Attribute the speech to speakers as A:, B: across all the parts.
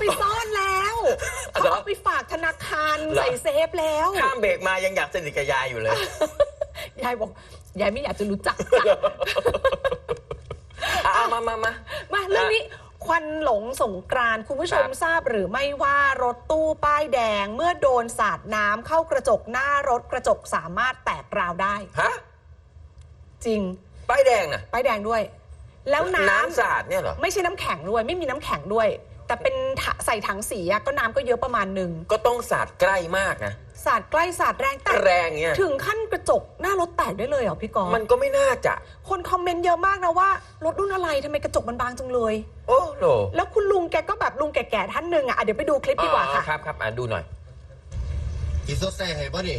A: ไปซ่อนแล้ว
B: อ๋อ
A: เขาเอาไปฝากธนาคาร
B: เหรอ
A: ใส่เซฟแล้ว
B: ข้ามเบรกมายังอยากสนิทกับยายอยู่เลย
A: ยายบอกยายไม่อยากจะรู้จักจ้ะ
B: อะเอามามามา
A: มาเรื่องนี้ควันหลงสงกรานต์คุณผู้ชม
B: ครับ
A: ทราบหรือไม่ว่ารถตู้ป้ายแดงเมื่อโดนสาดน้ำเข้ากระจกหน้ารถกระจกสามารถแตกราวได้
B: ฮะ
A: จริง
B: ป้ายแดงน่ะ
A: ป้ายแดงด้วย แล้วน้ำ
B: น้ำสาดเนี่ยเหรอ
A: ไม่ใช่น้ำแข็งด้วย ไม่มีน้ำแข็งด้วย แต่เป็นถะใส่ถังสีอะก็น้ำก็เยอะประมาณหนึ่ง
B: ก็ต้องสาดใกล้มากนะ
A: สาดใกล้สาดแรงแต่
B: แรงเงี้ย
A: ถึงขั้นกระจกหน้ารถแตกได้เลยเหรอพี่กอฟ
B: มันก็ไม่น่าจะ
A: คนคอมเมนต์เยอะมากนะว่ารถรุ่นอะไรทำไมกระจกมันบางจังเลย
B: โอ้โห
A: แล้วคุณลุงแกก็แบบลุงแก่ๆท่านหนึ่งอะอะเดี๋ยวไปดูคลิปดีกว่า
B: อ๋อ
A: ค่ะ
B: ครับครับอะดูหน่อย
C: กินสดใส่ให้บ่นี่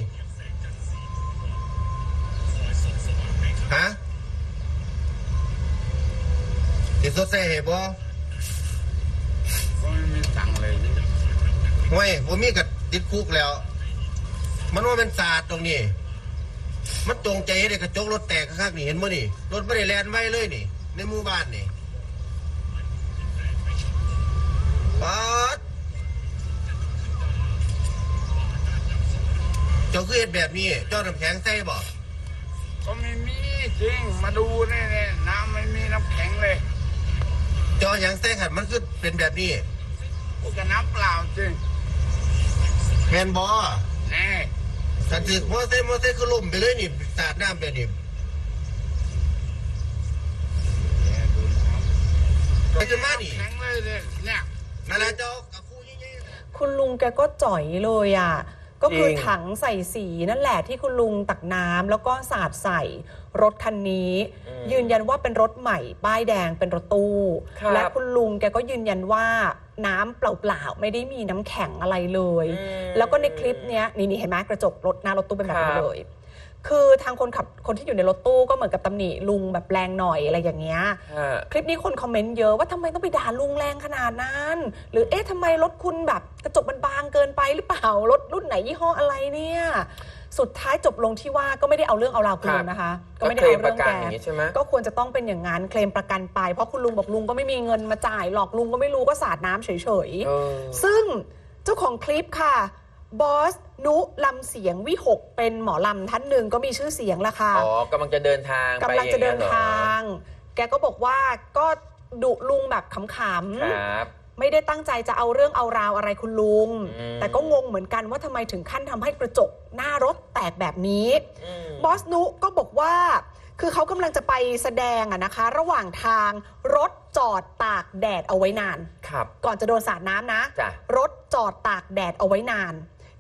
C: ฮะกินสดใส่ให้บ่
D: ก็ไม่มีตังค์เลย
C: ห่วยบ่มีก็ติดคุกแล้ว มันว่าเป็นศาสตร์ตรงนี้ มันจงใจให้ได้กระจกรถแตกข้างๆนี่เห็นบ่นี่ รถไม่ได้แลนไว้เลยนี่ ในหมู่บ้านนี่ป๊าดเจ้าคือเฮ็ดแบบนี้ เจ้าน้ำแข็งใส่บ่
D: ก็ไม่มีจริง มาดูเนี่ยเนี่ยน้ำไม่มีน้ำแข็งเลย
C: เจ้าหยังใส่ขันมันคือเป็นแบบนี้
D: พวกกน้ำเปล่า จริง
C: แมนบอ
D: แน่
C: สันติมอเตอร์มอเตอร์คือล่มไปเลยนี่สาดน้ำไปนี่
D: เนี่ยดูน้ำ
C: ไปจนมานี่
D: แข็งเลยเนี่ยเนี่ย
C: นั่นแหละเจ้ากับคู่ยิ่ง
A: คุณลุงแกก็จ่อยเลยอะ ก็คือ
B: จริง
A: ถังใส่สีนั่นแหละที่คุณลุงตักน้ำแล้วก็สาดใส่รถคันนี้ ยืนยันว่าเป็นรถใหม่ ป้ายแดงเป็นรถตู้
B: ครับ
A: และคุณลุงแกก็ยืนยันว่าน้ำเปล่าๆ ไม่ได้มีน้ำแข็งอะไรเลย
B: อืม
A: แล้วก็ในคลิปเนี้ยนี่นี่เห็นไหมกระจกรถหน้ารถตู้เป็นแบบ
B: ค
A: นี้
B: รับ
A: เลย คือทางคนขับคนที่อยู่ในรถตู้ก็เหมือนกับตำหนิลุงแบบแรงหน่อยอะไรอย่างเงี้ย
B: ฮะ
A: คลิปนี้คนคอมเมนต์เยอะว่าทำไมต้องไปด่าลุงแรงขนาดนั้น หรือเอ๊ะทำไมรถคุณแบบกระจกมันบางเกินไปหรือเปล่ารถรุ่นไหนยี่ห้ออะไรเนี่ย สุดท้ายจบลงที่ว่าก็ไม่ได้เอาเรื่องเอาราวคุณลุงนะคะ ก็ไม่ได้
B: เคล
A: เอา
B: มป
A: เรื่
B: ระ
A: อง
B: กัน
A: แก
B: อย่างนี้ใช่ไหม
A: ก็ควรจะต้องเป็นอย่างนั้นเคลมประกันไป เพราะคุณลุงบอกลุงก็ไม่มีเงินมาจ่ายหรอกลุงก็ไม่รู้ก็สาดน้ำเฉย
B: เออ
A: ๆ ซึ่งเจ้าของคลิปค่ะ บอส นุลำเสียงวิหกเป็นหมอลำท่านหนึ่งก็มีชื่อเสียงละค่ะ
B: อ๋อกำลังจะเดินทางไป
A: กำลังจะเดิน
B: อย่ยหรอ
A: ทาง แกก็บอกว่าก็ดุลุงแบบขำ
B: ครับ
A: ๆไม่ได้ตั้งใจจะเอาเรื่องเอาราวอะไรคุณลุง
B: อืม
A: แต่ก็งงเหมือนกันว่าทำไมถึงขั้นทำให้กระจกหน้ารถแตกแบบนี้
B: อืม
A: บอสนุก็บอกว่าคือเขากำลังจะไปแสดงอะนะคะ ระหว่างทางรถจอดตากแดดเอาไว้นาน
B: ครับ
A: ก่อนจะโดนสาดน้ำนะ
B: จ้ะ
A: รถจอดตากแดดเอาไว้นาน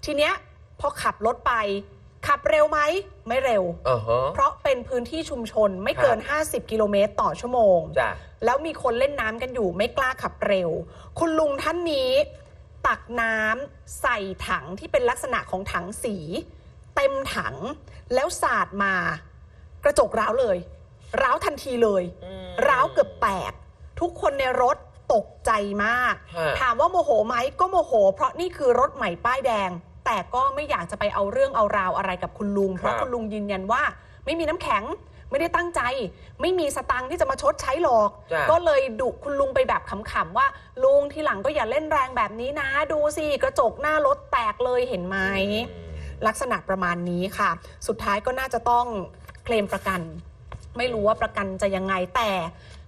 A: ทีเนี้ยพอขับรถไป ขับเร็วไหม ไม่เร็ว
B: เออฮะ
A: เพราะเป็นพื้นที่ชุมชนไม่เกิน 50 กิโลเมตรต่อชั่วโมง
B: จ้ะ
A: แล้วมีคนเล่นน้ำกันอยู่ไม่กล้าขับเร็ว คุณลุงท่านนี้ ตักน้ำใส่ถังที่เป็นลักษณะของถังสี เต็มถัง แล้วสาดมา กระจกร้าวเลย ร้าวทันทีเลย
B: อืม
A: ร้าวเกือบแตกทุกคนในรถตกใจมาก
B: ฮะ
A: ถามว่าโมโหไหมก็โมโห เพราะนี่คือรถใหม่ป้ายแดง แต่ก็ไม่อยากจะไปเอาเรื่องเอาราวอะไรกับคุณลุง เพราะคุณลุงยืนยันว่า ไม่มีน้ำแข็งไม่ได้ตั้งใจ ไม่มีสตังค์ที่จะมาชดใช้หรอก
B: จ้ะ
A: ก็เลยดุคุณลุงไปแบบขำๆว่า ลุงทีหลังก็อย่าเล่นแรงแบบนี้นะ ดูสิกระจกหน้ารถแตกเลยเห็นไหม ลักษณะประมาณนี้ค่ะ สุดท้ายก็น่าจะต้องเคลมประกัน ไม่รู้ว่าประกันจะยังไงแต่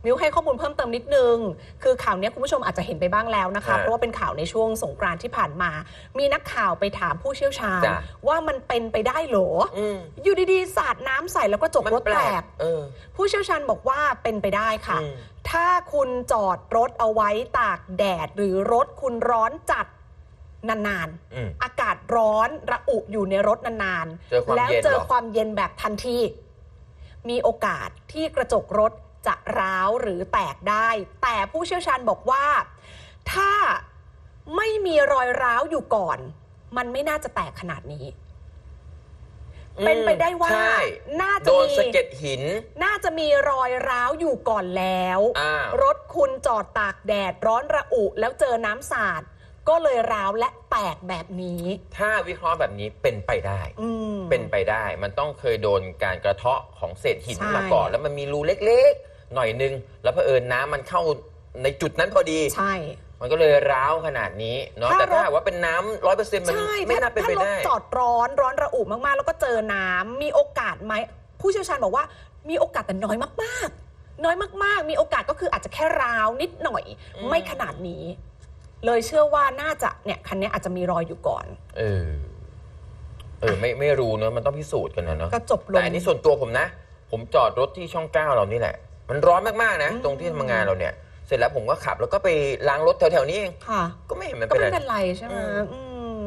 A: มิวให้ข้อมูลเพิ่มเติมนิดนึง คือข่าวเนี้ยคุณผู้ชมอาจจะเห็นไปบ้างแล้วนะคะ
B: ฮะ
A: เพราะว่าเป็นข่าวในช่วงสงกรานต์ที่ผ่านมา มีนักข่าวไปถามผู้เชี่ยวชาญ
B: จ้ะ
A: ว่ามันเป็นไปได้เหรอ
B: อืม
A: อยู่ดีๆ สาดน้ำใส่แล้วก็จก
B: มัน
A: รถ
B: แปล
A: แต
B: ก
A: ก
B: เออ
A: ผู้เชี่ยวชาญบอกว่าเป็นไปได้ค่ะ
B: อืม
A: ถ้าคุณจอดรถเอาไว้ตากแดดหรือรถคุณร้อนจัดนานๆ
B: อืม
A: อากาศร้อนระอุอยู่ในรถนาน
B: เจอความ
A: แล้ว
B: เย็น
A: เจอ
B: เหรอ
A: ความเย็นแบบทันที มีโอกาสที่กระจกรถ จะร้าวหรือแตกได้ แต่ผู้เชี่ยวชาญบอกว่า ถ้าไม่มีรอยร้าวอยู่ก่อน มันไม่น่าจะแตกขนาดนี้ เป็นไปได้ว่า
B: ใช่
A: น่าจะ
B: โดน
A: มี
B: สะเก็ดหิน
A: น่าจะมีรอยร้าวอยู่ก่อนแล้ว
B: อ่า ร
A: ถคุณจอดตากแดดร้อนระอุ แล้วเจอน้ำสาด ก็เลยร้าวและแตกแบบนี้
B: ถ้าวิเคราะห์แบบนี้เป็นไปได้
A: อืม
B: เป็นไปได้ มันต้องเคยโดนการกระเทาะของเศษหิน
A: ใช่
B: มาก่อน แล้วมันมีรูเล็กๆ หน่อยนึง แล้วเผอิญน้ำมันเข้าในจุดนั้นพอดี
A: ใช่
B: มันก็เลยร้าวขนาดนี้เนาะ
A: ถ้า
B: แต่ถ้าร
A: ถ
B: หากว่าเป็นน้ำร้อยเปอร์เซ็นต์มัน
A: ใช่
B: ไม่น่าเป็น
A: ถ้า
B: ไป
A: รถ
B: ได้
A: จอดร้อนร้อนระอุมากๆ แล้วก็เจอน้ำมีโอกาสไหมผู้เชี่ยวชาญบอกว่ามีโอกาสแต่น้อยมากๆ น้อยมากๆ มีโอกาสก็คืออาจจะแค่ร้าวนิดหน่อย
B: อืม
A: ไม่ขนาดนี้ เลยเชื่อว่าน่าจะเนี่ยคันนี้อาจจะมีรอยอยู่ก่อน
B: เออ เออ ไม่ไม่รู้เนอะมันต้องพิสูจน์กันนะเนาะ
A: ก็จบล
B: แต่
A: ง
B: อันนี้ส่วนตัวผมนะ ผมจอดรถที่ช่องเก้าเรานี่แหละ มันร้อนมากๆนะ
A: อืม
B: ตรงที่ทำงานเราเนี่ย เสร็จแล้วผมก็ขับแล้วก็ไปล้างรถแถวๆนี้เอง
A: ค่ะ
B: ก็ไม่เห็นมัน
A: ก็
B: เป็น
A: ไม่
B: ไร
A: เป็นไรใช่ไหม
B: อืม
A: อืม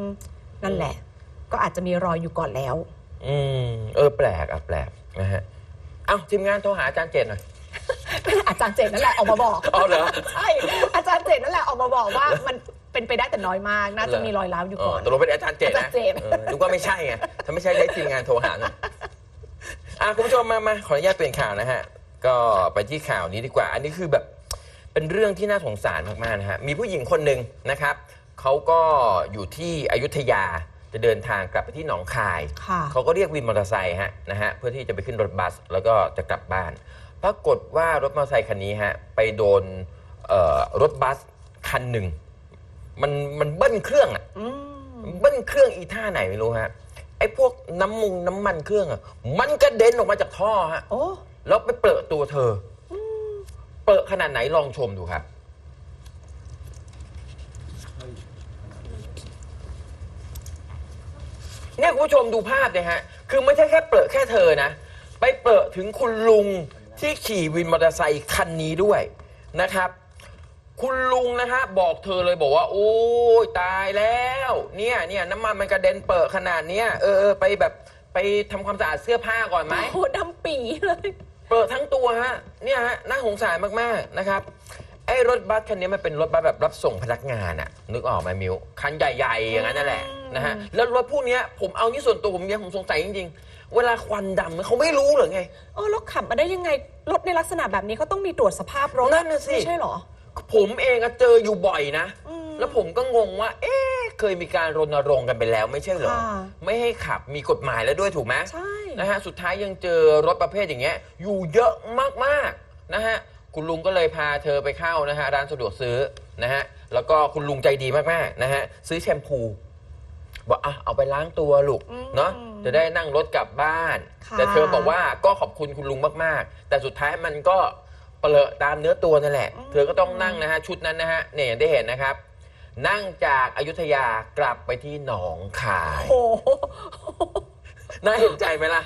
A: นั่นแหละ ก็อาจจะมีรอยอยู่ก่อนแล้ว
B: อืมเออแปลกอะแปลกนะฮะ เอ้าทีมงานโทรหาอาจารย์เจนหน่อย
A: อาจารย์เจนนั่นแหละออกมาบอก
B: เอาเหรอ
A: ใช่อาจารย์เจนนั่นแหละออกมาบอกว่ามันเป็นไปได้แต่น้อยมาก น่าจะมีรอยร้าวอยู่ก่อน
B: ตกลงเป็นอาจารย์เจน
A: อาจา
B: นะ
A: รย์เจน
B: เออนึกว่าไม่ใช่ไงถ้าไม่ใช่ได้ทีมงานโทรหาหน่อยอะคุณผู้ชมมามาขออนุญาตเปลี่ยนข่าวนะฮะ ก็ไปที่ข่าวนี้ดีกว่า อันนี้คือแบบเป็นเรื่องที่น่าสงสารมากๆนะฮะมีผู้หญิงคนหนึ่งนะครับเขาก็อยู่ที่อยุธยาจะเดินทางกลับไปที่หนองคาย
A: ค่ะ
B: เขาก็เรียกวินมอเตอร์ไซค์ฮะนะฮะเพื่อที่จะไปขึ้นรถบัส แล้วก็จะกลับบ้าน ปรากฏว่ารถมอเตอร์ไซค์คันนี้ฮะไปโดนเอ่อรถบัสคันหนึ่ง มันมันเบิ้ลเครื่องอะ
A: อืม
B: เบิ้ลเครื่องอีท่าไหนไม่รู้ฮะ ไอ้พวกน้ำมุงน้ำมันเครื่องอะมันกระเด็นออกมาจากท่อฮะ
A: โอ้
B: แล้วไปเปิดตัวเธออเปิดขนาดไหนลองชมดูครับ เนี่ยคุณผู้ชมดูภาพเนี่ยฮะ คือไม่ใช่แค่เปิดแค่เธอนะ ไปเปิดถึงคุณลุงที่ขี่วินมอเตอร์ไซค์คันนี้ด้วยนะครับ คุณลุงนะฮะบอกเธอเลยบอกว่า โอ้ยตายแล้ว เนี่ยเนี่ยน้ำมันมันกระเด็นเปิดขนาดเนี้ยเออเออไปแบบไปทำความสะอาดเสื้อผ้าก่อนไหม
A: โหดำปีเลย
B: เปิดทั้งตัวฮะเนี่ยฮะน่าสงสารมากๆนะครับไอ้รถบัสคันนี้มันเป็นรถบัสแบบรับส่งพนักงานอะนึกออกไหมมิวคันใหญ่ๆ อย่างนั้นนั่นแหละ
A: อืม
B: นะฮะแล้วรถพวกเนี้ยผมเอานี่ส่วนตัวผมเนี่ยผมสงสัยจริงๆ เวลาควันดำเขาไม่รู้เหรอไง
A: เออแล้วขับมาได้ยังไง รถในลักษณะแบบนี้เขาต้องมีตรวจสภาพรถ
B: นั่นน่ะสิ
A: ไม่ใช่เหรอ
B: ผมเองอะเจออยู่บ่อยนะ
A: อืม
B: แล้วผมก็งงว่า เอ๊ะเคยมีการรณรงค์กันไปแล้วไม่ใช่เหรอ
A: ค่ะ
B: ไม่ให้ขับมีกฎหมายแล้วด้วยถูกไหม
A: ใช่
B: นะฮะสุดท้ายยังเจอรถประเภทอย่างเงี้ยอยู่เยอะมากๆนะฮะคุณลุงก็เลยพาเธอไปเข้านะฮะร้านสะดวกซื้อนะฮะแล้วก็คุณลุงใจดีมากๆนะฮะซื้อแชมพู บอกอะเอาไปล้างตัวลูก
A: อืม
B: เนาะจะได้นั่งรถกลับบ้าน
A: ค่ะ
B: แต่เธอบอกว่าก็ขอบคุณคุณลุงมากๆ แต่สุดท้ายมันก็เปลอะตามเนื้อตัวนั่นแหละ เธอก็ต้องนั่งนะฮะชุดนั้นนะฮะเนี่ยอย่างได้เห็นนะครับ นั่งจากอายุทยากลับไปที่หนองคาย
A: โอ้โห
B: น่าเห็นใจไหมล่ะ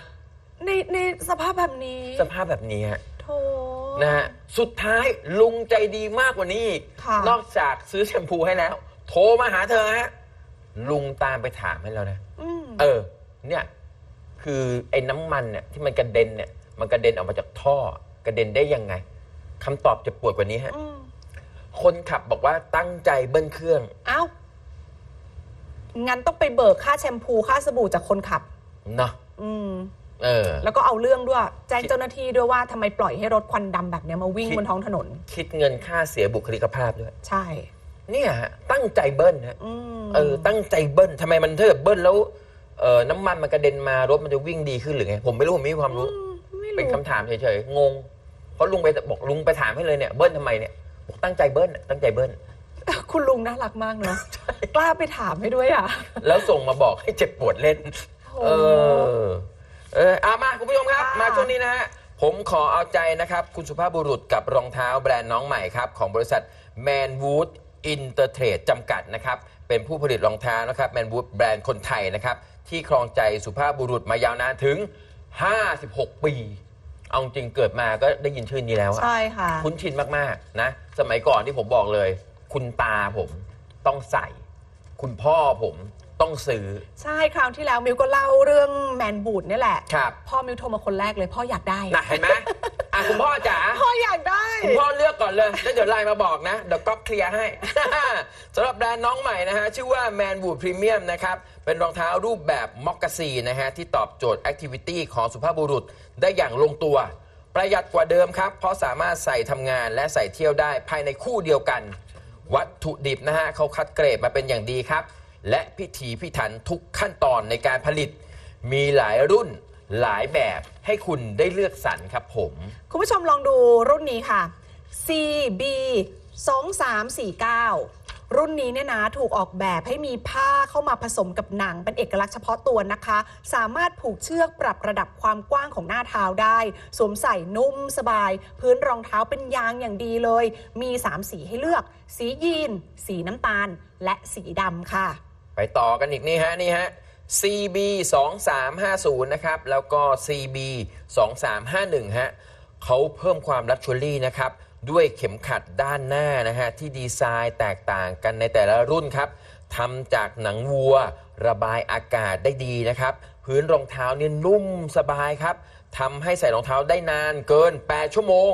A: ในในสภาพแบบนี้
B: สภาพแบบนี้ฮะ
A: โถ
B: นะฮะสุดท้ายลุงใจดีมากกว่านี้อีก
A: ค่ะ
B: นอกจากซื้อแชมพูให้แล้ว โทรมาหาเธอฮะลุงตามไปถามให้แล้วนะ
A: อืม
B: เออ เนี่ย คือไอ้น้ำมันเนี่ยที่มันกระเด็นเนี่ย มันกระเด็นออกมาจากท่อ กระเด็นได้ยังไงคำตอบจะปวดกว่านี้ฮะ
A: อืม
B: คนขับบอกว่าตั้งใจเบิ้ลเครื่อง
A: เอ้างั้นต้องไปเบิกค่าแชมพูค่าสบู่จากคนขับ
B: เนาะ
A: อืม
B: เออ
A: แล้วก็เอาเรื่องด้วย แจ้งเจ้าหน้าที่ด้วยว่าทำไมปล่อยให้รถควันดำแบบเนี้ยมาวิ่ง
B: คิด
A: บนท้องถนน
B: คิดเงินค่าเสียบุคลิกภาพด้วย
A: ใช่
B: เนี่ยฮะตั้งใจเบิ้ลฮะ
A: อืม
B: เออ ตั้งใจเบิ้ลทำไมมันถ้าเกิดเบิ้ลแล้วเออน้ำมันมันกระเด็นมารถมันจะวิ่งดีขึ้นหรือไง ผมไม่รู้ผมไม่มีความรู้
A: ไม่
B: เป็น
A: รู้
B: คำถามเฉยๆงง เพราะลุงไปบอกลุงไปถามให้เลยเนี่ยเบิ้ลทำไมเนี่ยบอก ตั้งใจเบิ้ลตั้งใจเบิ้ล
A: คุณลุงน่ารักมากเนาะกล้าไปถามให้ด้วยอะ
B: แล้วส่งมาบอกให้เจ็บปวดเล่น
A: โอ้
B: เออ เออเอามาคุณผู้ชมครับ
A: ค่ะ
B: มาช่วงนี้นะฮะ ผมขอเอาใจนะครับ คุณสุภาพบุรุษกับรองเท้าแบรนด์น้องใหม่ครับ ของบริษัท Manwood Intertrade จำกัดนะครับ เป็นผู้ผลิตรองเท้านะครับ Manwood แบรนด์คนไทยนะครับ ที่ครองใจสุภาพบุรุษมายาวนานถึง 56 ปี เอาจริงเกิดมาก็ได้ยินชื่อนี้แล้วอะ
A: ใช่ค่ะ
B: คุ้นชินมากๆนะ สมัยก่อนที่ผมบอกเลย คุณตาผมต้องใส่ คุณพ่อผม ต้องซื้อ
A: ใช่คราวที่แล้วมิวก็เล่าเรื่องแมนบูดนี่แหละ
B: ครับ
A: พ่อมิวโทรมาคนแรกเลย พ่ออยากได้
B: นะเห็นไหมอะคุณพ่อจ๋า
A: พ่ออยากได้
B: คุณพ่อเลือกก่อนเลย แล้วเดี๋ยวไลน์มาบอกนะ เดี๋ยวก๊อฟเคลียร์ให้ สำหรับแบรนด์น้องใหม่นะฮะ ชื่อว่า Man Wood Premium นะครับ เป็นรองเท้ารูปแบบม็อกกาซีนะฮะ ที่ตอบโจทย์แอคทิวิตี้ของสุภาพบุรุษได้อย่างลงตัว ประหยัดกว่าเดิมครับ เพราะสามารถใส่ทำงานและใส่เที่ยวได้ภายในคู่เดียวกัน วัตถุดิบนะฮะเขาคัดเกรดมาเป็นอย่างดีครับ และพิถีพิถันทุกขั้นตอนในการผลิต มีหลายรุ่นหลายแบบให้คุณได้เลือกสรรครับผม
A: คุณผู้ชมลองดูรุ่นนี้ค่ะ CB 2349 รุ่นนี้เนี่ยนะถูกออกแบบให้มีผ้าเข้ามาผสมกับหนังเป็นเอกลักษณ์เฉพาะตัวนะคะ สามารถผูกเชือกปรับระดับความกว้างของหน้าเท้าได้ สวมใส่นุ่มสบาย พื้นรองเท้าเป็นยางอย่างดีเลย มี 3 สีให้เลือก สียีน สีน้ำตาล และสีดำค่ะ
B: ต่อกันอีกนี่ฮะนี่ฮะ CB 2350นะครับแล้วก็ CB 2351ฮะเขาเพิ่มความลักชัวรี่นะครับด้วยเข็มขัดด้านหน้านะฮะที่ดีไซน์แตกต่างกันในแต่ละรุ่นครับทำจากหนังวัว ระบายอากาศได้ดีนะครับพื้นรองเท้าเนี่ยนุ่มสบายครับทำให้ใส่รองเท้าได้นานเกิน 8 ชั่วโมง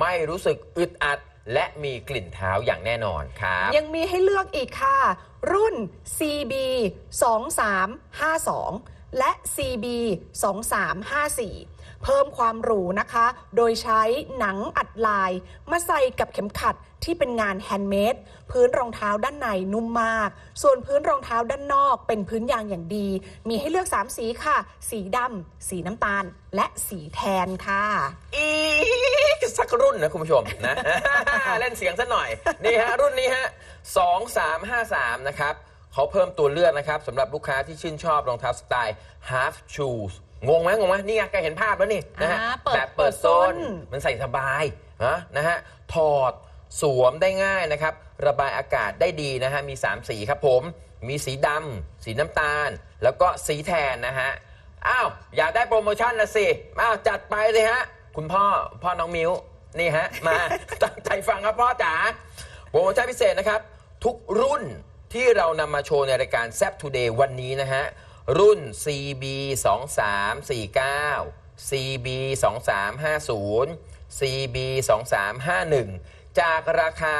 B: ไม่รู้สึกอึดอัด และมีกลิ่นเท้าอย่างแน่นอนครับ
A: ยังมีให้เลือกอีกค่ะ รุ่น CB 2352 และ CB 2354 เพิ่มความหรูนะคะ โดยใช้หนังอัดลาย มาใส่กับเข็มขัดที่เป็นงานแฮนด์เมด พื้นรองเท้าด้านในนุ่มมาก ส่วนพื้นรองเท้าด้านนอกเป็นพื้นยางอย่างดี มีให้เลือก 3 สีค่ะ สีดำ สีน้ำตาล และสีแทนค่ะ
B: อีกสักรุ่นนะคุณผู้ชมนะ เล่นเสียงซะหน่อย นี่ฮะ รุ่นนี้ฮะ 2353 นะครับ เขาเพิ่มตัวเลือกนะครับสำหรับลูกค้าที่ชื่นชอบรองเท้าสไตล์ half shoes งงไหมงงไหมนี่ไงแกเห็นภาพแล้วนี่นะฮะ
A: อ่าเปิด
B: แบบเปิด
A: เปิดส้
B: ส้น
A: น
B: มันใส่สบายนะนะฮะถอดสวมได้ง่ายนะครับ ระบายอากาศได้ดีนะฮะมี 3 สีครับผม มีสีดำสีน้ำตาล แล้วก็สีแทนนะฮะอ้าวอยากได้โปรโมชั่นละสิอ้าวจัดไปเลยฮะ คุณพ่อพ่อน้องมิวนี่ฮะ มา ตั้งใจฟังครับพ่อจ๋าโปรโมชั่นพิเศษนะครับ ทุกรุ่น ที่เรานำมาโชว์ในรายการ z Today วันนี้นะฮะ รุ่น CB 2349 CB 2350 CB 2351 จากราคา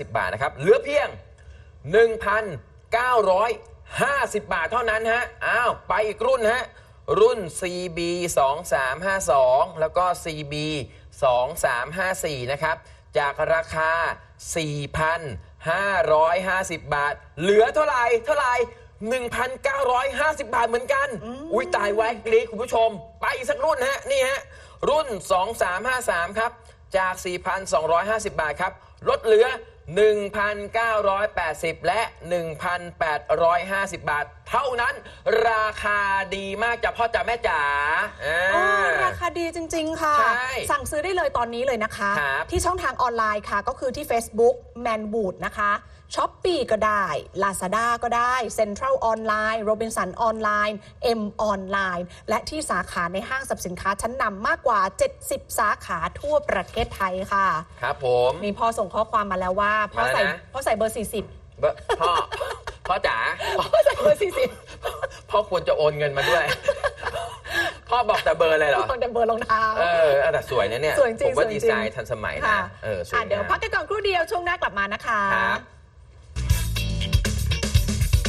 B: 2,850 บาทนะครับ เหลือเพียง 1,950 บาทเท่านั้นฮะ อ้าว ไปอีกรุ่นฮะ รุ่น CB 2352 แล้วก็ CB 2354 นะครับ จากราคา 4,000 4,550 บาท เหลือเท่าไหร่เท่าไหร่1,950 บาทเหมือนกัน อุ้ยตายไว้กรีดคุณผู้ชม ไปอีกสักรุ่นฮะ นี่ฮะ รุ่น 2353 ครับ จาก 4,250 บาทครับ ลดเหลือ 1,980 และ 1,850 บาท เท่านั้นราคาดีมากจ้ะพ่อจ๋าแม่จ๋าอ่า
A: อ๋อราคาดีจริง ๆ ค่ะ
B: ใช่
A: สั่งซื้อได้เลยตอนนี้เลยนะคะ
B: ครับ
A: ที่ช่องทางออนไลน์ค่ะ ก็คือที่ Facebook Man w o o d นะคะ ช้อปปีก็ได้ Lazada ก็ได้ Central ออนไลน์ Robinson ออนไลน์ M ออนไลน์และที่สาขาในห้างสรรพสินค้าชั้นนำมากกว่า 70 สาขาทั่วประเทศไทยค่ะ
B: ครับผม
A: มีพ่อส่งข้อความมาแล้วว่าพ่อใส่
B: มาแล้วนะ
A: พ่อใส่เบอร์ 40
B: เบอร์พ่อ พ่อจ๋า
A: พ่อใส่เบอร์
B: พ่อควรจะโอนเงินมาด้วย พ่อบอกแต่เบอร์เลยเหรอ
A: 40แต่เบอร์รองเท้า
B: เออแต่สวยนะเนี่ย
A: สวยจริง
B: ผมว่า
A: สวยจริ
B: ดี
A: ง
B: ไซน์ทันสมัยนะ
A: ค่ะ
B: เออ สวย
A: อะเดี๋ยว
B: งาม
A: พักกันก่อนครู่เดียวช่วงหน้ากลับมานะคะ
B: ครับ